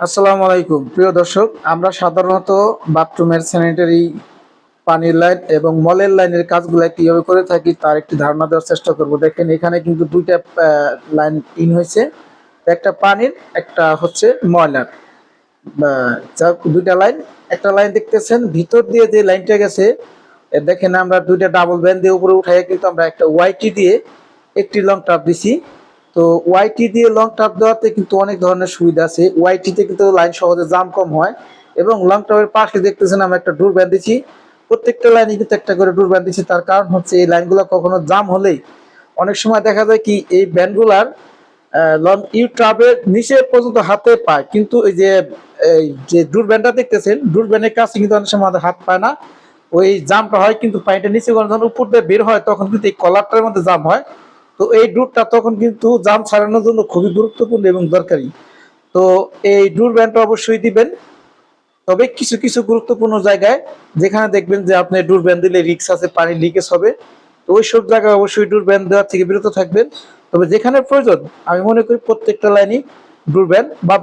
আসসালামু আলাইকুম। প্রিয় দর্শক, আমরা সাধারণত বাথরুমের স্যানিটারি, পানির লাইন এবং মলের লাইনের কাজগুলো কীভাবে করে থাকি তার একটি ধারণা দেওয়ার চেষ্টা করব। দেখেন, এখানে কিন্তু দুইটা লাইন ইন হয়েছে। একটা পানির, একটা হচ্ছে ময়লার। দুইটা লাইন। একটা লাইন দেখতেছেন, ভিতর দিয়ে যে লাইনটা গেছে দেখেন আমরা দুইটা ডাবল ব্যান্ড দিয়ে উপরে উঠাই কিন্তু আমরা একটা ওয়াইটি দিয়ে একটি লং টাপ দিছি। তো ওয়াইটি দিয়ে লং টাপ দেওয়াতে কিন্তু অনেক ধরনের সুবিধা আছে। ওয়াইটিতে কিন্তু লাইন সহজে জাম কম হয় এবং লং টাপের পাশে দেখতেছেন আমরা একটা ডোর দিচ্ছি প্রত্যেকটা লাইনে কিন্তু একটা করে ডোর দিচ্ছি তার কারণ হচ্ছে এই লাইনগুলো কখনো জাম হলেই অনেক সময় দেখা যায় কি এই ব্যান্ডগুলার লং ইউ ট্রাবের নিচে পর্যন্ত হাতে পায়। কিন্তু এই যে এই যে ডুর ব্যান্ডটা দেখতেছেন ডুর ব্যান্ডের কাছে কিন্তু অনেক সময় হাত পায় না। ওই জামটা হয় কিন্তু পানিটা নিচে যখন উপর দিয়ে বের হয়, তখন কিন্তু এই কলারটার মধ্যে জাম হয়। তো এই ডুরটা তখন কিন্তু জাম ছাড়ানোর জন্য খুবই গুরুত্বপূর্ণ এবং দরকারি। তো এই ডুর ব্যান্ডটা অবশ্যই দিবেন। তবে কিছু কিছু গুরুত্বপূর্ণ জায়গায় যেখানে দেখবেন যে আপনি ডুর ব্যান্ড দিলে রিক্স আছে, পানি লিকেজ হবে, তো ওইসব জায়গায় অবশ্যই ডুর ব্যান্ড দেওয়ার থেকে বিরত থাকবেন। তবে যেখানে প্রয়োজন, আমি মনে করি প্রত্যেকটা লাইনই ডুর ব্যান্ড বাধ্য